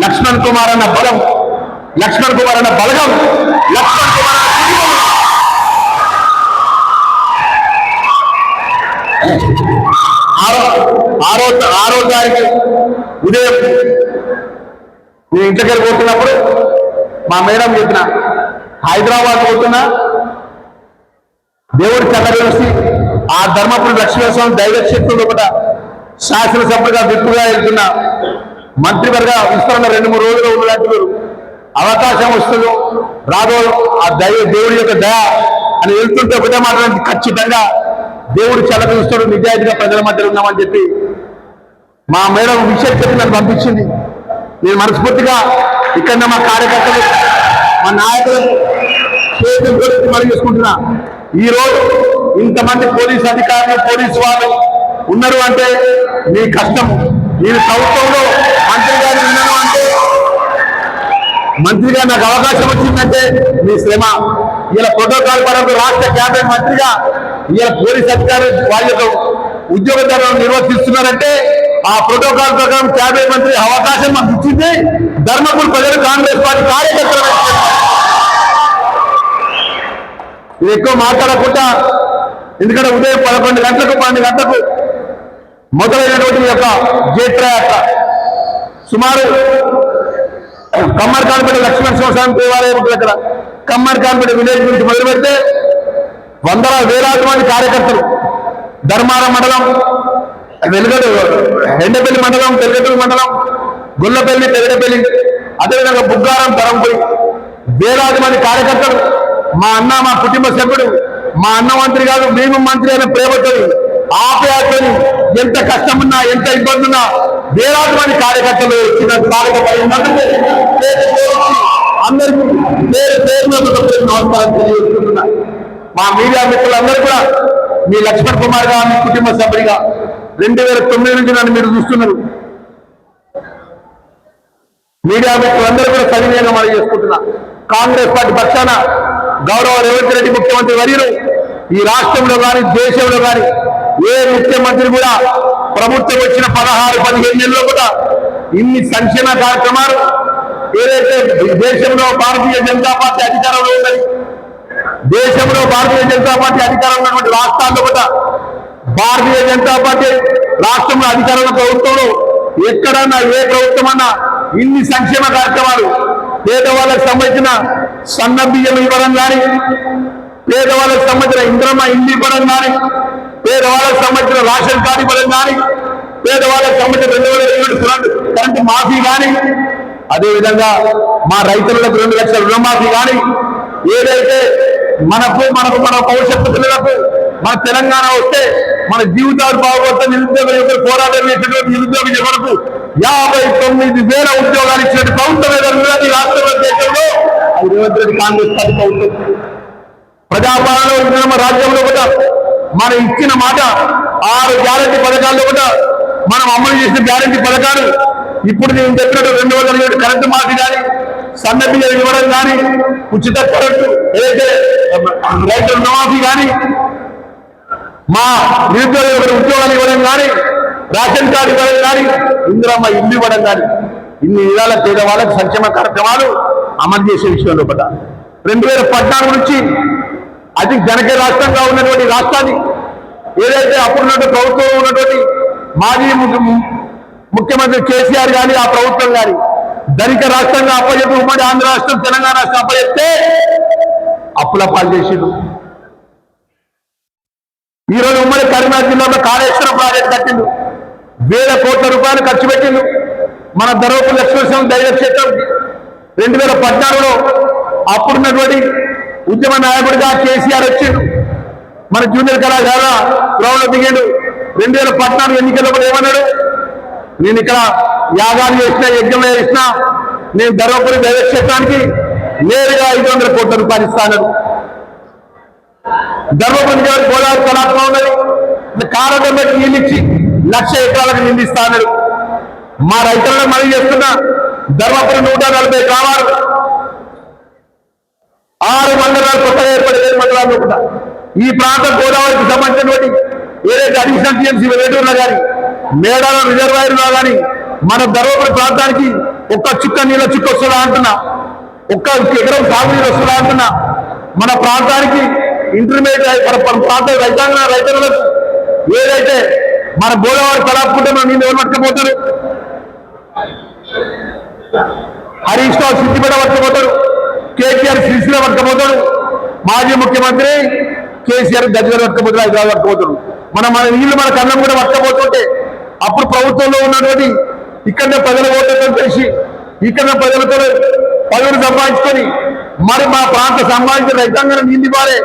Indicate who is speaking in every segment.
Speaker 1: లక్ష్మణ్ కుమార్ అన్న బలం లక్ష్మణ్ కుమార్ అన్న బలగం లక్ష్మణ్ కుమార్ ఆరో ఆరో ఆరో తారీఖు ఉదయం నేను ఇంటికి పోతున్నప్పుడు మా మేడం చెప్పిన హైదరాబాద్ పోతున్నా దేవుడి చల్లగలిసి ఆ ధర్మపురి లక్ష్మీస్వామి దైవక్షేత్రంలో ఒకట శాసనసభ్యుగా విప్పుగా వెళ్తున్న. మంత్రివర్గ విస్తరణ రెండు మూడు రోజులు ఉన్నట్టు అవకాశం వస్తుందో. రాదో ఆ దయ దేవుడి యొక్క దయ అని వెళ్తుంటే ఒకటే మాట్లాడి ఖచ్చితంగా దేవుడు చల్లగలుస్తాడు నిజాయితీగా ప్రజల మధ్యలో ఉన్నామని చెప్పి మా మేడం విషయం చెప్పి నన్ను పంపించింది. నేను మనస్ఫూర్తిగా ఇక్కడ మా కార్యకర్తలు మా నాయకులు చేతులు గురించి చేసుకుంటున్నా. ఈ రోజు ఇంతమంది పోలీస్ అధికారులు పోలీసు వాళ్ళు ఉన్నారు అంటే మీ కష్టం. మీరు ప్రభుత్వంలో మంత్రిగా విన్నాను అంటే మంత్రిగా నాకు అవకాశం వచ్చిందంటే మీ శ్రమ. ఇలా ప్రోటోకాల్ పరంగా రాష్ట్ర క్యాబినెట్ మంత్రిగా ఇలా పోలీస్ అధికారులు వాళ్ళ యొక్క ఉద్యోగ ధర్మం నిర్వర్తిస్తున్నారంటే ఆ ప్రోటోకాల్ ప్రకారం క్యాబినెట్ మంత్రి అవకాశం మాకు ఇచ్చింది. ధర్మపురి ప్రజలు కాంగ్రెస్ పార్టీ కార్యకర్తలు. ఇది ఎక్కువ మాట్లాడకుండా ఎందుకంటే ఉదయం పదకొండు గంటలకు పన్నెండు గంటలకు మొదలైనటువంటి యొక్క జేట్రా యాత్ర సుమారు కమ్మర్ కాన్పేట లక్ష్మణ స్వామి దేవాలయం ఉంటుంది అక్కడ. కమ్మర్ కాన్పేట విలేజ్ నుంచి మొదలు పెడితే వందల వేలాది మంది కార్యకర్తలు. ధర్మారం మండలం వెలుగడు ఎండపల్లి మండలం తెలగటూరు మండలం గుల్లపల్లి తెరగపల్లి అదేవిధంగా బుగ్గారం తరంపై వేలాది మంది కార్యకర్తలు. మా అన్న మా కుటుంబ సభ్యుడు మా అన్న మంత్రి కాదు మేము మంత్రి అనే ప్రేమతో ఆప్యాయతని ఎంత కష్టమున్నా ఎంత ఇబ్బంది ఉన్నా వేలాది మంది కార్యకర్తలు వచ్చిన అందరికీ పేరు పేరు నమస్కారం తెలియజేస్తున్నా. మా మీడియా మిత్రులందరూ కూడా మీ లక్ష్మణ్ కుమార్గా మీ కుటుంబ సభ్యుడిగా రెండు వేల తొమ్మిది నుంచి నన్ను మీరు చూస్తున్నారు. మీడియా మిత్రులందరూ కూడా సవినయంగా మనం చేసుకుంటున్నా. కాంగ్రెస్ పార్టీ పక్షాన గౌరవ రేవంత్ రెడ్డి ముఖ్యమంత్రి వర్యులు ఈ రాష్ట్రంలో కానీ దేశంలో కానీ ఏ ముఖ్యమంత్రి కూడా ప్రభుత్వం వచ్చిన పదహారు పదిహేను నెలల్లో కూడా ఇన్ని సంక్షేమ కార్యక్రమాలు ఏదైతే దేశంలో భారతీయ జనతా పార్టీ అధికారంలో ఉన్నది దేశంలో భారతీయ జనతా పార్టీ అధికారంలో ఉన్నటువంటి రాష్ట్రాల్లో కూడా భారతీయ జనతా పార్టీ రాష్ట్రంలో అధికారంలో ప్రభుత్వంలో ఎక్కడన్నా ఏ ప్రభుత్వం అన్నా ఇన్ని సంక్షేమ కార్యక్రమాలు పేదవాళ్ళకు సంబంధించిన సన్న బియ్యం ఇవ్వడం కానీ పేదవాళ్ళకు సంబంధించిన ఇంద్రమ్మ ఇల్లు ఇవ్వడం కానీ పేదవాళ్ళకు సంబంధించిన రాషన్ కార్డు ఇవ్వడం కానీ పేదవాళ్ళకు సంబంధించిన రెండు వేల ఇరవై కరెంట్ కరెంటు మాఫీ కానీ అదేవిధంగా మా రైతులకు రెండు లక్షల రుణమాఫీ కానీ ఏదైతే మనకు మనకు మన భవిష్యత్తు పిల్లలకు మన తెలంగాణ వస్తే మన జీవితాలు బాగుపడితే నిరుద్యోగ యువకులు పోరాటం చేసినటువంటి నిరుద్యోగ యువకులకు యాభై తొమ్మిది వేల ఉద్యోగాలు ఇచ్చినట్టు ప్రభుత్వం ఏదైనా రాష్ట్రంలో దేశంలో? అది రేవంత్ రెడ్డి కాంగ్రెస్ పార్టీ ప్రభుత్వం. ప్రజాపాలనలో మన రాజ్యంలో కూడా మనం ఇచ్చిన మాట ఆరు గ్యారంటీ పథకాల్లో కూడా మనం అమలు చేసిన గ్యారంటీ పథకాలు ఇప్పుడు నేను చెప్పినట్టు రెండు వందల ఏడు కరెంటు మాఫీ కానీ సన్న బియ్యం ఇవ్వడం కానీ ఉచిత కరెంటు ఏదైతే రైతు రుణమాఫీ కానీ మా నిరుద్యోగ ఉద్యోగాలు ఇవ్వడం కానీ రేషన్ కార్డు ఇవ్వడం కానీ ఇందిరమ్మ ఇల్లు ఇవ్వడం కానీ ఇన్ని విధాల పేదవాళ్ళకి సంక్షేమ కార్యక్రమాలు అమలు చేసే విషయంలో పడ్డ రెండు వేల పద్నాలుగు నుంచి అది జనక రాష్ట్రంగా ఉన్నటువంటి రాష్ట్రాన్ని ఏదైతే అప్పుడున్నటువంటి ప్రభుత్వం ఉన్నటువంటి మాజీ ముఖ్యమంత్రి కేసీఆర్ గాని ఆ ప్రభుత్వం గాని ధనిక రాష్ట్రంగా అప్పచెప్పి ఉమ్మడి ఆంధ్ర రాష్ట్రం తెలంగాణ రాష్ట్రం అప్పచెప్తే అప్పుల పాలు చేసిండు. ఈరోజు ఉమ్మడి కరీంనగర్ జిల్లాలో కాళేశ్వరం ప్రాజెక్ట్ కట్టిండు. వేల కోట్ల రూపాయలు ఖర్చు పెట్టిండు. మన ధరవపు లక్ష్మీశ్వరం దైవక్షేత్రం రెండు వేల పద్నాలుగులో అప్పుడున్నటువంటి ఉద్యమ నాయకుడిగా కేసీఆర్ వచ్చిండు. మన జూనియర్ కళాశాల గ్రౌండ్ దిగాడు. రెండు వేల పద్నాలుగు ఎన్నికల్లో ఏమన్నాడు? నేను ఇక్కడ యాగాలు చేసిన యజ్ఞం చేసిన నేను ధర్మపురి దైవక్షేత్రానికి నేరుగా ఐదు వందల కోట్ల రూపాయలు ఇస్తాను ధర్మపురి గారు గోదావరి కళాత్మ ఉన్నది కారణం పెట్టి లక్ష ఎకరాలకు నిందిస్తాను మా రైతులను మనం చేస్తున్న ధర్మపురి నూట నలభై గ్రామాలు ఆరు మండలాలు కొత్తగా ఏర్పడి ఏడు మండలాలు కూడా. ఈ ప్రాంత గోదావరికి సంబంధించినటువంటి ఏదైతే అడిషనల్ టీఎంసీ వేటూరులో కానీ మేడాల రిజర్వాయర్లో కానీ మన ధర్మపురి ప్రాంతానికి ఒక్క చుక్క నీళ్ళ చుక్క వస్తుందా అంటున్నా. ఒక్క ఎకరం సాగునీరు వస్తుందా అంటున్నా. మన ప్రాంతానికి ఇంటర్మీడియట్ మన ప్రాంత రైతాంగ రైతులకు ఏదైతే మన గోదావరి తలాపుకుంటే మన నీళ్ళు ఎవరు పట్టుకపోతారు? హరీష్ రావు సిద్ధిపేట పట్టుకపోతాడు కేసీఆర్ శ్రీశైలం పట్టుకపోతాడు మాజీ ముఖ్యమంత్రి కేసీఆర్ దగ్గర పట్టుకపోతాడు హైదరాబాద్ పట్టుకపోతాడు మన మన నీళ్ళు మన కన్నం కూడా వర్కపోతుంటే అప్పుడు ప్రభుత్వంలో ఉన్నటువంటి ఇక్కడనే ప్రజలు ఓట్లతో తెలిసి ఇక్కడ ప్రజలతో పదవులు సంపాదించుకొని మరి మా ప్రాంత సంపాదించిన రైతాంగాన్ని నీళ్ళు ఇవ్వాలి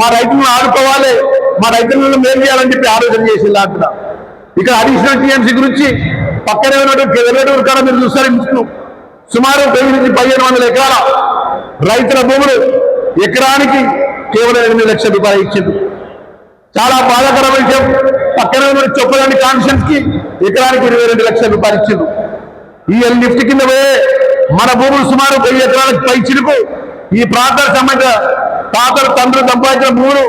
Speaker 1: మా రైతులను ఆడుకోవాలి మా రైతులను మేలు చేయాలని చెప్పి ఆలోచన చేసింది అంటున్నా. ఇక్కడ అడిషనల్ టీఎంసీ గురించి పక్కనే ఉన్నటువంటి వెల్లడూరు కాడ మీరు చూస్తారు సుమారు వెయ్యి నుంచి పదిహేను వందల ఎకరాల రైతుల భూములు ఎకరానికి కేవలం ఎనిమిది లక్షల రూపాయలు ఇచ్చింది చాలా బాధాకర విషయం. పక్కనే ఉన్న చొప్పదండి కాన్షన్స్కి ఎకరానికి ఇరవై రెండు లక్షల రూపాయలు ఇచ్చిండు ఈ లిఫ్ట్ కింద పోయే మన భూములు సుమారు వెయ్యి ఎకరాలకు పై చిలుకు ఈ ప్రాంతాలకు సంబంధించిన తాతలు తండ్రులు సంపాదించిన భూములు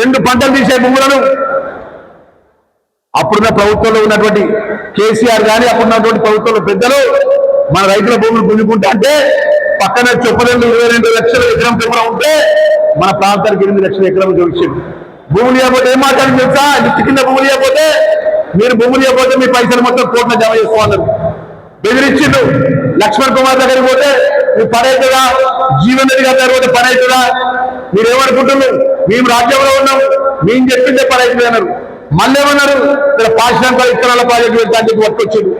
Speaker 1: రెండు పంటలు తీసే భూములను అప్పుడున్న ప్రభుత్వంలో ఉన్నటువంటి కేసీఆర్ కానీ అప్పుడున్నటువంటి ప్రభుత్వంలో పెద్దలు మన రైతుల భూములు పుంజుకుంటా అంటే పక్కన చొప్పదండి ఇరవై రెండు లక్షల ఎకరం చొప్పున ఉంటే మన ప్రాంతానికి ఎనిమిది లక్షల ఎకరం జోడించారు భూములు ఇవ్వకపోతే ఏం మాట్లాడి తెలుసా? ఇంటి కింద భూములు ఇవ్వకపోతే మీరు భూములు ఇవ్వకపోతే మీ పైసలు మొత్తం కోట్ల జమ చేసుకోవాలి. బెదిరించిండు. లక్ష్మణ్ కుమార్ దగ్గరికి పోతే మీరు పని అవుతుందా? జీవన్ రెడ్డి గారి దగ్గర పోతే పని అవుతుందా? మీరు ఏమనుకుంటున్నారు? మేము రాజ్యంలో ఉన్నాం. మేము చెప్పిందే పని అవుతుంది అన్నారు. మళ్ళీ ఏమన్నారు? ఇక్కడ పాఠశాల ఇతరాల ప్రాజెక్టు వెళ్తా అని చెప్పి పట్టుకొచ్చిండు.